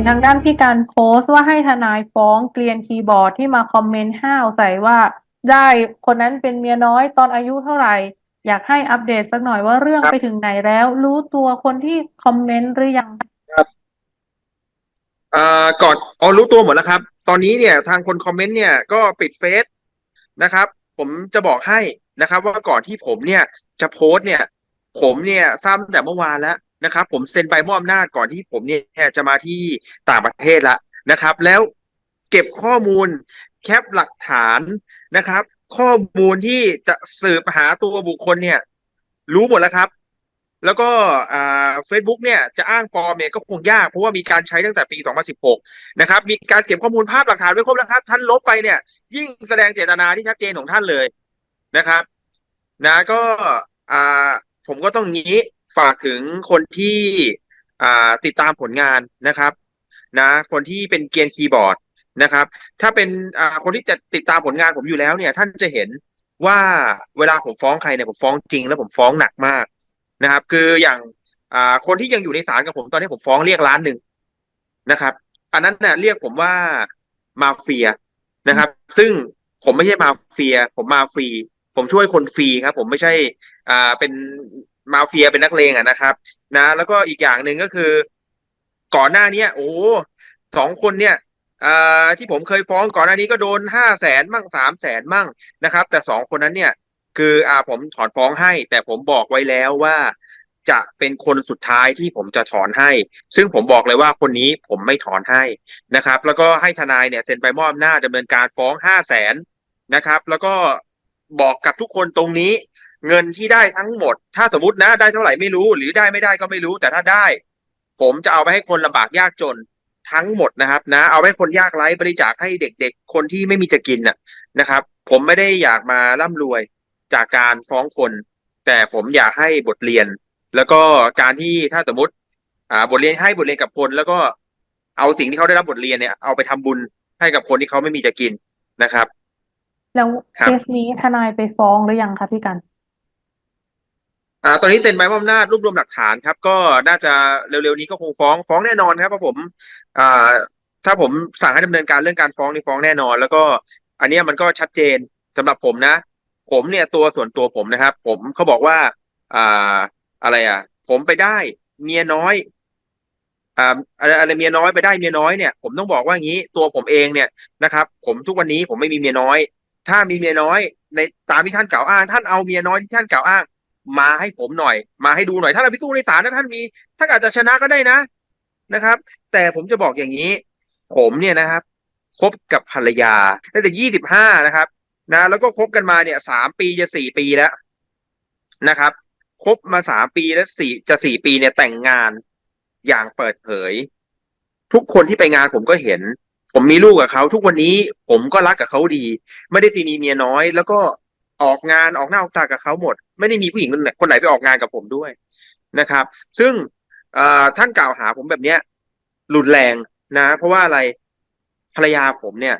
นทางด้านพี่การโพสต์ว่าให้ทนายฟ้องเกลียนคีย์บอร์ดที่มาคอมเมนต์ห้าวใส่ว่า ได้คนนั้นเป็นเมียน้อยตอนอายุเท่าไหร่ อยากให้อัปเดตสักหน่อยว่าเรื่องไปถึงไหนแล้ว รู้ตัวคนที่คอมเมนต์หรือยังอ่าก่อนอ๋อรู้ตัวหมดแล้วครับ ตอนนี้เนี่ยทางคนคอมเมนต์เนี่ยก็ปิดเฟซนะครับ ผมจะบอกให้นะครับ ว่าก่อนที่ผมเนี่ยจะโพสต์เนี่ย ผมเนี่ยทราบตั้งแต่เมื่อวานแล้ว นะครับ ผมเซ็นใบมอบอำนาจก่อนที่ผมเนี่ยจะมาที่ต่างประเทศล้วนะครับ แล้วเก็บข้อมูลแคปหลักฐานนะครับ ข้อมูลที่จะสืบหาตัวบุคคลเนี่ย รู้หมดแล้วครับ แล้วก็อ่าเฟซบุ๊กเนี่ยจะอ้างปลอมเนี่ยก็คงยากเพราะว่ามีการใช้ตั้งแต่ปี 2016 นะครับ มีการเก็บข้อมูลภาพหลักฐานไว้ครบแล้วครับ ท่านลบไปเนี่ย ยิ่งแสดงเจตนาที่ชัดเจนของท่านเลยนะครับ นะก็อ่าผมก็ต้องงี้ ฝากถึงคนที่ติดตามผลงานนะครับนะคนที่เป็นเกียนคีย์บอร์ดนะครับ ถ้าเป็นคนที่จะติดตามผลงานผมอยู่แล้วเนี่ย ท่านจะเห็นว่าเวลาผมฟ้องใครเนี่ยผมฟ้องจริง แล้วผมฟ้องหนักมากนะครับ คืออย่างคนที่ยังอยู่ในศาลกับผมตอนนี้ผมฟ้องเรียกล้านหนึ่งนะครับ อันนั้นเนี่ยเรียกผมว่ามาเฟียนะครับ ซึ่งผมไม่ใช่มาเฟีย ผมมาฟรี ผมช่วยคนฟรีครับ ผมไม่ใช่อ่าเป็น มาเฟียเป็นนักเลงอะนะครับ นะ แล้วก็อีกอย่างหนึ่งก็คือ ก่อนหน้าเนี้ย โอ้สองคนเนี่ยอ่าที่ผมเคยฟ้องก่อนหน้านี้ก็โดนห้าแสนมั่งสามแสนมั่งนะครับ แต่สองคนนั้นเนี่ย คืออ่าผมถอนฟ้องให้ แต่ผมบอกไว้แล้วว่าจะเป็นคนสุดท้ายที่ผมจะถอนให้ ซึ่งผมบอกเลยว่าคนนี้ผมไม่ถอนให้นะครับ แล้วก็ให้ทนายเนี่ยเซ็นใบมอบอำนาจดำเนินการฟ้องห้าแสนนะครับ แล้วก็บอกกับทุกคนตรงนี้ เงินที่ได้ทั้งหมด ถ้าสมมตินะได้เท่าไหร่ไม่รู้ หรือได้ไม่ได้ก็ไม่รู้ แต่ถ้าได้ ผมจะเอาไปให้คนลำบากยากจนทั้งหมดนะครับ นะ เอาไปให้คนยากไร้บริจาคให้เด็กๆ คนที่ไม่มีจะกินน่ะนะครับ ผมไม่ได้อยากมาร่ำรวยจากการฟ้องคน แต่ผมอยากให้บทเรียน แล้วก็การที่ถ้าสมมติ อ่าบทเรียนให้บทเรียนกับคน แล้วก็เอาสิ่งที่เขาได้รับบทเรียนเนี่ยเอาไปทำบุญให้กับคนที่เขาไม่มีจะกินนะครับ แล้วครับเคสนี้ทนายไปฟ้องหรือยังคะพี่กัน อ่าตอนนี้เซ็นใบมอบอำนาจรวบรวมหลักฐานครับ ก็น่าจะเร็วๆนี้ก็คงฟ้องฟ้องแน่นอนครับเพราะผมอ่าถ้าผมสั่งให้ดำเนินการเรื่องการฟ้องนี่ฟ้องแน่นอน แล้วก็อันเนี้ยมันก็ชัดเจนสำหรับผมนะ ผมเนี่ยตัวส่วนตัวผมนะครับ ผมเขาบอกว่าอ่าอะไรอะ ผมไปได้เมียน้อยอ่าอะไรอะไรเมียน้อยไปได้เมียน้อยเนี่ยผมต้องบอกว่าอย่างนี้ตัวผมเองเนี่ยนะครับ ผมทุกวันนี้ผมไม่มีเมียน้อย ถ้ามีเมียน้อยในตามที่ท่านกล่าวอ้าง ท่านเอาเมียน้อยที่ท่านกล่าวอ้าง มาให้ผมหน่อย มาให้ดูหน่อย ถ้าเราไปสู้ในศาลนะท่านมีถ้านอาจจะชนะก็ได้นะนะครับ แต่ผมจะบอกอย่างนี้ ผมเนี่ยนะครับคบกับภรรยาตั้งแต่ยี่สิบห้านะครับ นะ แล้วก็คบกันมาเนี่ยสามปีจะสี่ปีแล้วนะครับคบมาสามปีแล้วสี่จะสี่ปีเนี่ยแต่งงานอย่างเปิดเผย ทุกคนที่ไปงานผมก็เห็น ผมมีลูกกับเขา ทุกวันนี้ผมก็รักกับเขาดี ไม่ได้ไปมีเมียน้อย แล้วก็ ออกงานออกหน้าออกตากับเขาหมด ไม่ได้มีผู้หญิงคนไหนไปออกงานกับผมด้วยนะครับ ซึ่งท่านกล่าวหาผมแบบเนี้ยรุนแรงนะ เพราะว่าอะไรภรรยาผมเนี่ย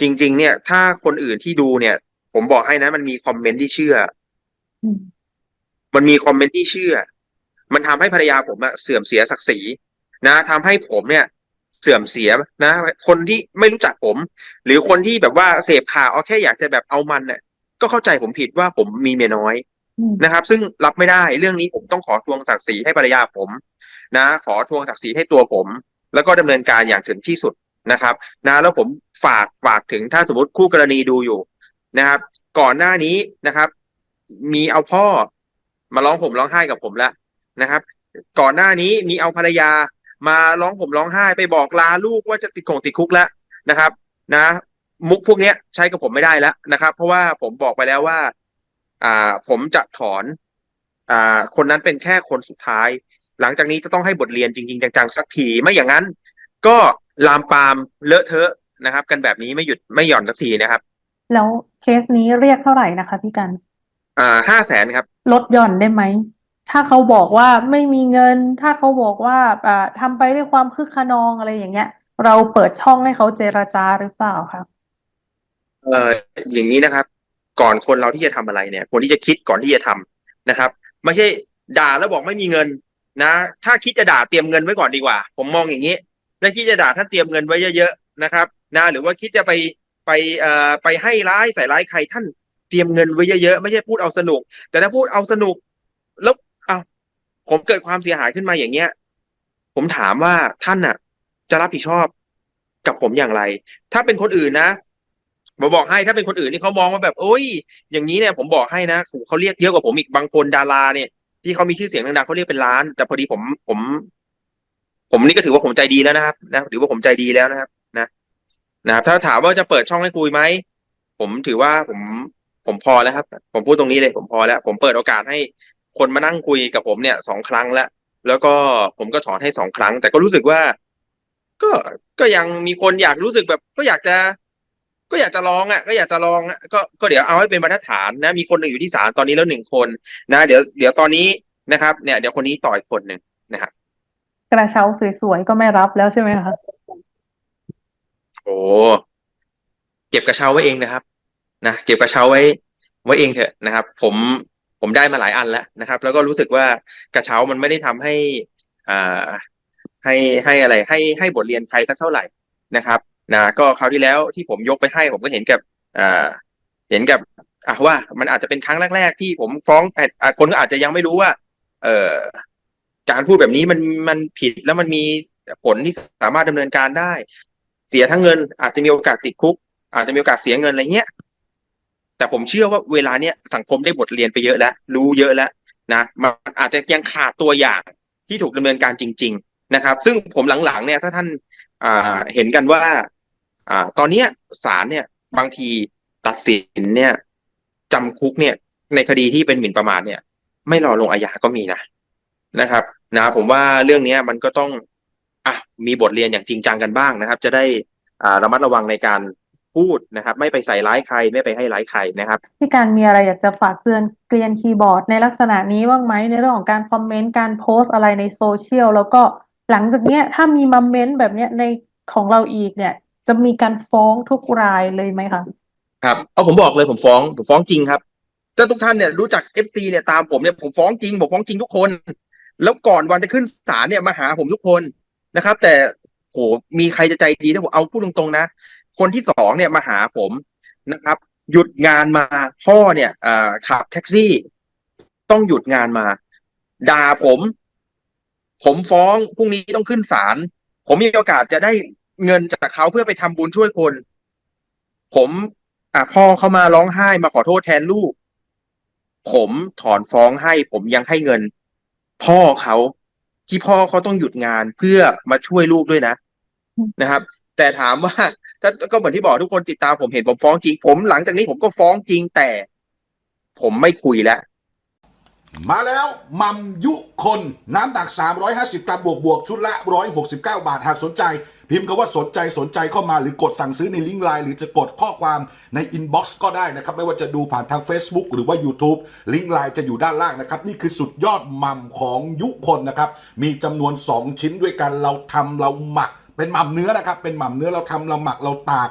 จริง ๆ เนี่ย ถ้าคนอื่นที่ดูเนี่ย ผมบอกให้นะ มันมีคอมเมนต์ที่เชื่อ มันมีคอมเมนต์ที่เชื่อ มันทำให้ภรรยาผมอะเสื่อมเสียศักดิ์ศรีนะทำให้ผมเนี่ย เสื่อมเสียนะ คนที่ไม่รู้จักผม หรือคนที่แบบว่าเสพข่าวเอาแค่อยากจะแบบเอามันเนี่ย ก็เข้าใจผมผิดว่าผมมีเมียน้อยอืมนะครับ ซึ่งรับไม่ได้เรื่องนี้ผมต้องขอทวงศักดิ์ศรีให้ภรรยาผม นะ ขอทวงศักดิ์ศรีให้ตัวผม แล้วก็ดำเนินการอย่างถึงที่สุดนะครับนะแล้วผมฝากฝากถึงถ้าสมมติคู่กรณีดูอยู่นะครับ ก่อนหน้านี้นะครับ มีเอาพ่อมาร้องผมร้องไห้กับผมแล้วนะครับ ก่อนหน้านี้มีเอาภรรยามาร้องผมร้องไห้ไปบอกลาลูกว่าจะติดคงติดคุกแล้วนะครับ นะ มุกพวกเนี้ยใช้กับผมไม่ได้แล้วนะครับ เพราะว่าผมบอกไปแล้วว่า อ่า ผมจะถอน อ่า คนนั้นเป็นแค่คนสุดท้าย หลังจากนี้จะต้องให้บทเรียนจริง ๆ จังๆสักทีไม่อย่างนั้น ก็ลามปามเลอะเทอะนะครับ กันแบบนี้ไม่หยุดไม่หย่อนสักทีนะครับ แล้วเคสนี้เรียกเท่าไหร่นะคะพี่กัน อ่าห้าแสนครับ ลดหย่อนได้ไหมถ้าเขาบอกว่าไม่มีเงิน ถ้าเขาบอกว่าอ่าทำไปด้วยความคึกคะนองอะไรอย่างเงี้ย เราเปิดช่องให้เขาเจรจาหรือเปล่าคะ เอ่ออย่างนี้นะครับ ก่อนคนเราที่จะทำอะไรเนี่ยคนที่จะคิดก่อนที่จะทำนะครับ ไม่ใช่ด่าแล้วบอกไม่มีเงินนะ ถ้าคิดจะด่าเตรียมเงินไว้ก่อนดีกว่า ผมมองอย่างนี้และคิดจะด่าท่านเตรียมเงินไว้เยอะๆนะครับนะหรือว่าคิดจะไปไปเอ่อไปให้ร้ายใส่ร้ายใครท่านเตรียมเงินไว้เยอะๆไม่ใช่พูดเอาสนุก แต่ถ้าพูดเอาสนุก แล้วเอาผมเกิดความเสียหายขึ้นมาอย่างเงี้ย ผมถามว่าท่านน่ะ จะรับผิดชอบกับผมอย่างไร ถ้าเป็นคนอื่นนะ ผมบอกให้ถ้าเป็นคนอื่นนี่เขามองว่าแบบโอ้ย อย่างนี้เนี่ยผมบอกให้นะโหเขาเรียกเยอะกว่าผมอีกบางคนดาราเนี่ย ที่เขามีชื่อเสียงดังๆเขาเรียกเป็นล้าน แต่พอดีผมผม ผมนี่ก็ถือว่าผมใจดีแล้วนะครับ นะถือว่าผมใจดีแล้วนะครับ นะนะครับถ้าถามว่าจะเปิดช่องให้คุยไหมผมถือว่าผมผมพอแล้วครับ ผมพูดตรงนี้เลย ผมพอแล้ว ผมเปิดโอกาสให้คนมานั่งคุยกับผมเนี่ยสองครั้งแล้วแล้วก็ผมก็ถอนให้สองครั้ง แต่ก็รู้สึกว่า ก็ก็ยังมีคนอยากรู้สึกแบบ ก็อยากจะ ก็อยากจะลองอะก็อยากจะลองอะก็ก็เดี๋ยวเอาให้เป็นมาตรฐานนะ มีคนหนึ่งอยู่ที่ศาลตอนนี้แล้วหนึ่งคนนะ เดี๋ยวเดี๋ยวตอนนี้นะครับเนี่ยเดี๋ยวคนนี้ต่ออีกคนหนึ่งนะครับกระเช้าสวยๆก็ไม่รับแล้วใช่ไหมคะโอ้เก็บกระเช้าไว้เองนะครับนะเก็บกระเช้าไว้ไว้เองเถอะนะครับ ผมผมได้มาหลายอันแล้วนะครับ แล้วก็รู้สึกว่ากระเช้ามันไม่ได้ทำให้อ่าให้ให้อะไร ให้ให้บทเรียนใครสักเท่าไหร่นะครับ นะก็คราวที่แล้วที่ผมยกไปให้ผมก็เห็นกับอ่าเห็นกับอะว่ามันอาจจะเป็นครั้งแรกๆที่ผมฟ้องอะอ่คนก็อาจจะยังไม่รู้ว่า เอ่อการพูดแบบนี้มันมันผิดแล้วมันมีผลที่สามารถดำเนินการได้ เสียทั้งเงิน อาจจะมีโอกาสติดคุก อาจจะมีโอกาสเสียเงินอะไรเงี้ยแต่ผมเชื่อว่าเวลาเนี้ยสังคมได้บทเรียนไปเยอะแล้ว รู้เยอะแล้วนะมันอาจจะยังขาดตัวอย่างที่ถูกดำเนินการจริง ๆ นะครับ ซึ่งผมหลังๆเนี่ยถ้าท่านอ่าเห็นกันว่า อ่า ตอนเนี้ยศาลเนี่ย บางทีตัดสินเนี่ยจำคุกเนี่ย ในคดีที่เป็นหมิ่นประมาทเนี่ย ไม่รอลงอาญาก็มีนะนะครับนะผมว่าเรื่องเนี้ยมันก็ต้องอะมีบทเรียนอย่างจริงจังกันบ้างนะครับ จะได้อ่าระมัดระวังในการพูดนะครับ ไม่ไปใส่ร้ายใครไม่ไปให้ร้ายใครนะครับพี่การมีอะไรอยากจะฝากเตือนเกลียนคีย์บอร์ดในลักษณะนี้บ้างไหมในเรื่องของการคอมเมนต์การโพสต์อะไรในโซเชียลแล้วก็หลังจากเนี้ยถ้ามีมาเมนต์แบบเนี้ยในของเราอีกเนี่ย จะมีการฟ้องทุกรายเลยไหมคะครับเอาผมบอกเลยผมฟ้องผมฟ้องจริงครับถ้าทุกท่านเนี่ยรู้จักเอฟซีเนี่ยตามผมเนี่ยผมฟ้องจริงผมฟ้องจริงทุกคน แล้วก่อนวันจะขึ้นศาลเนี่ยมาหาผมทุกคนนะครับ แต่โหมีใครจะใจดีนะผมเอาพูดตรงๆนะ คนที่สองเนี่ยมาหาผมนะครับ หยุดงานมาพ่อเนี่ยขับแท็กซี่ ต้องหยุดงานมาด่าผม ผมฟ้องพรุ่งนี้ต้องขึ้นศาลผมมีโอกาสจะได้ เงินจากเขาเพื่อไปทำบุญช่วยคน ผมอะพ่อเขามาร้องไห้มาขอโทษแทนลูก ผมถอนฟ้องให้ ผมยังให้เงิน พ่อเขาที่พ่อเขาต้องหยุดงานเพื่อมาช่วยลูกด้วยนะนะครับ แต่ถามว่าถ้าก็เหมือนที่บอกทุกคนติดตามผมเห็นผมฟ้องจริง ผมหลังจากนี้ผมก็ฟ้องจริงแต่ ผมไม่คุยแล้วมาแล้วมัมยุคนน้ำหนัก 350 กรัมบวกบวกชุดละ 169 บาทหากสนใจ พิมพ์คำว่าสนใจสนใจเข้ามาหรือกดสั่งซื้อในลิงก์ไลน์หรือจะกดข้อความในอินบ็อกซ์ก็ได้นะครับ ไม่ว่าจะดูผ่านทาง Facebook หรือว่า YouTube ลิงก์ไลน์จะอยู่ด้านล่างนะครับ นี่คือสุดยอดมัมของยุคนนะครับ มีจำนวน 2 ชิ้นด้วยกันเราทำเราหมัก เป็นหมัมเนื้อนะครับ เป็นหมัมเนื้อเราทำเราหมักเราตาก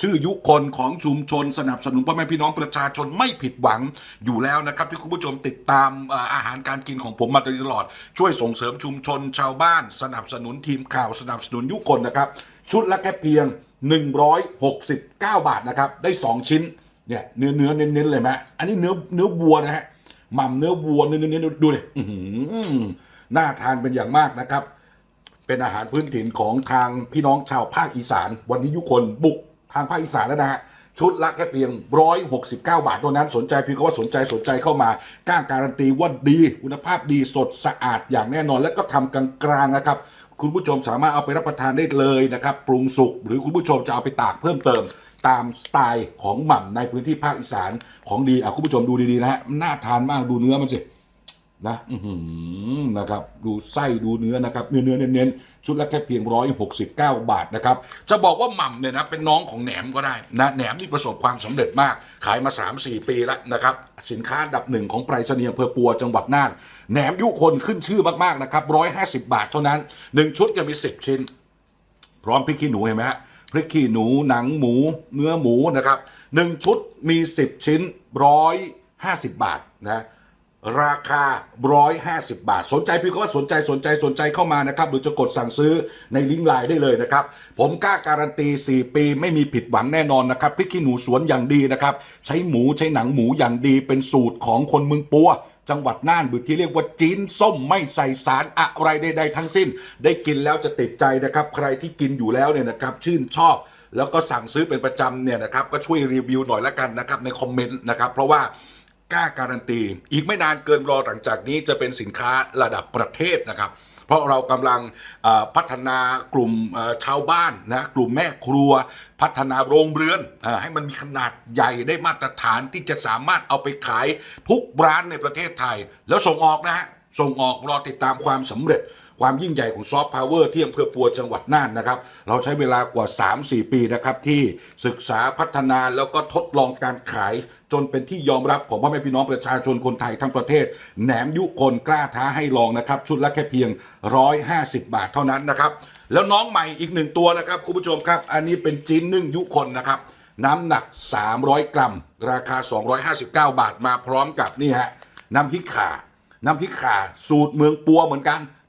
ชื่อยุคนของชุมชนสนับสนุนพ่อแม่พี่น้องประชาชนไม่ผิดหวังอยู่แล้วนะครับที่คุณผู้ชมติดตามอาหารการกินของผมมาโดยตลอด ช่วยส่งเสริมชุมชนชาวบ้าน สนับสนุนทีมข่าวสนับสนุนยุคนนะครับชุดละแค่เพียง 169 บาทนะครับได้ 2 ชิ้นเนี่ยเนื้อเนื้อเน้นๆเลยไหมอันนี้เนื้อเนื้อวัวนะฮะหม่ำเนื้อวัวเนื้อเนื้อๆดูเลยน่าทานเป็นอย่างมากนะครับ เป็นอาหารพื้นถิ่นของทางพี่น้องชาวภาคอีสาน วันนี้ยุคนบุก ทางภาคอีสานแล้วนะฮะชุดละแค่เพียง 169 บาทเท่านั้นสนใจเพียงคำว่าสนใจสนใจเข้ามาก้างการันตีว่าดีคุณภาพดีสดสะอาดอย่างแน่นอน และก็ทำกลางๆนะครับ คุณผู้ชมสามารถเอาไปรับประทานได้เลยนะครับ ปรุงสุกหรือคุณผู้ชมจะเอาไปตากเพิ่มเติมตามสไตล์ของหม่ำในพื้นที่ภาคอีสานของดีอะคุณผู้ชมดูดีๆนะฮะน่าทานมากดูเนื้อมันสิ นะอื้อหือนะครับดูไส้ดูเนื้อนะครับเนื้อเนื้อเน้นๆชุดละแค่เพียง169บาทนะครับจะบอกว่าหม่ำเนี่ยนะเป็นน้องของแหนมก็ได้นะแหนมนี่ประสบความสำเร็จมาก ขายมา 3-4 ปีแล้วนะครับสินค้าดับหนึ่งของไปรษณีย์อำเภอปัวจังหวัดน่านแหนมยุคนขึ้นชื่อมากๆนะครับ150บาทเท่านั้น1ชุดจะมี10ชิ้น พร้อมพริกขี้หนูเห็นไหมฮะพริกขี้หนูหนังหมู เนื้อหมูนะครับหนึ่งชุดมี10ชิ้นร้อยห้าสิบบาทนะ ราคาร้อยห้าสิบบาท สนใจพี่ก็ว่าสนใจสนใจสนใจเข้ามานะครับ หรือจะกดสั่งซื้อในลิงก์ไลน์ได้เลยนะครับ ผมกล้าการันตี 4 ปีไม่มีผิดหวังแน่นอนนะครับพริกขี้หนูสวนอย่างดีนะครับ ใช้หมูใช้หนังหมูอย่างดีเป็นสูตรของคนเมืองปัวจังหวัดน่านหรือที่เรียกว่าจีนส้มไม่ใส่สารอะไรใดๆทั้งสิ้น ได้กินแล้วจะติดใจนะครับ ใครที่กินอยู่แล้วเนี่ยนะครับ ชื่นชอบ แล้วก็สั่งซื้อเป็นประจำเนี่ยนะครับ ก็ช่วยรีวิวหน่อยละกันนะครับในคอมเมนต์นะครับ เพราะว่า กล้าการันตี อีกไม่นานเกินรอหลังจากนี้จะเป็นสินค้าระดับประเทศนะครับ เพราะเรากำลังพัฒนากลุ่มชาวบ้านนะกลุ่มแม่ครัว พัฒนาโรงเรือนอให้มันมีขนาดใหญ่ได้มาตรฐานที่จะสามารถเอาไปขายทุกร้านในประเทศไทย แล้วส่งออกนะฮะส่งออกรอติดตามความสำเร็จ ความยิ่งใหญ่ของซอฟต์พาวเวอร์ที่อำเภอปัวจังหวัดน่านนะครับ เราใช้เวลากว่า 3-4 ปีนะครับที่ศึกษาพัฒนาแล้วก็ทดลองการขายจนเป็นที่ยอมรับของพ่อแม่พี่น้องประชาชนคนไทยทั้งประเทศ แหนมยุคนกล้าท้าให้ลองนะครับ ชุดละแค่เพียง 150 บาทเท่านั้นนะครับ แล้วน้องใหม่อีกหนึ่งตัวนะครับคุณผู้ชมครับ อันนี้เป็นจีนนึ่งยุคนนะครับ น้ำหนัก 300 กรัม ราคา 259 บาทมาพร้อมกับนี่ฮะน้ำพริกข่าน้ำพริกข่าสูตรเมืองปัวเหมือนกัน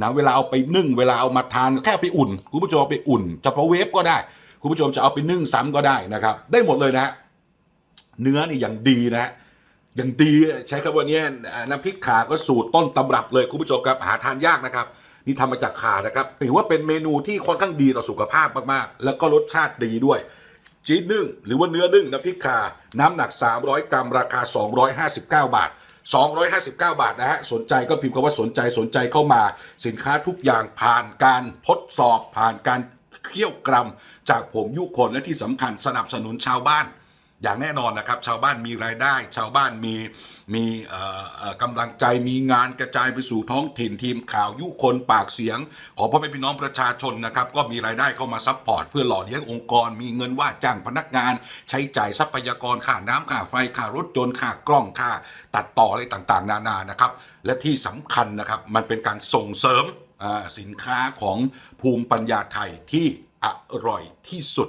นะเวลาเอาไปนึ่งเวลาเอามาทานแค่ไปอุ่น คุณผู้ชมเอาไปอุ่นจะเพาะเวฟก็ได้ คุณผู้ชมจะเอาไปนึ่งซ้ำก็ได้นะครับ ได้หมดเลยนะเนื้อนี่อย่างดีนะฮะอย่างดีใช้คำว่านี้น้ำพริกขาก็สูตรต้นตำรับเลยคุณผู้ชมครับหาทานยากนะครับ นี่ทำมาจากขานะครับถือว่าเป็นเมนูที่ค่อนข้างดีต่อสุขภาพมากๆ แล้วก็รสชาติดีด้วยจีนนึ่งหรือว่าเนื้อนึ่งน้ำพริกขาน้ำหนัก 300 กรัมราคา 259 บาท 259 บาทนะฮะ สนใจก็พิมพ์คำว่าสนใจสนใจเข้ามา สินค้าทุกอย่างผ่านการทดสอบผ่านการเคี่ยวกรัมจากผมยุคนและที่สำคัญสนับสนุนชาวบ้าน อย่างแน่นอนนะครับ ชาวบ้านมีรายได้ ชาวบ้านมีมีกำลังใจมีงานกระจายไปสู่ท้องถิ่นทีมข่าวยุคนปากเสียง ของพ่อแม่พี่น้องประชาชนนะครับ ก็มีรายได้เข้ามาซัพพอร์ตเพื่อหล่อเลี้ยงองค์กร มีเงินว่าจ้างพนักงาน ใช้จ่ายทรัพยากรค่าน้ำค่าไฟค่ารถยนต์ค่ากล้องค่า ตัดต่ออะไรต่างๆ นานานะครับ และที่สำคัญนะครับมันเป็นการส่งเสริมสินค้าของภูมิปัญญาไทยที่อร่อยที่สุด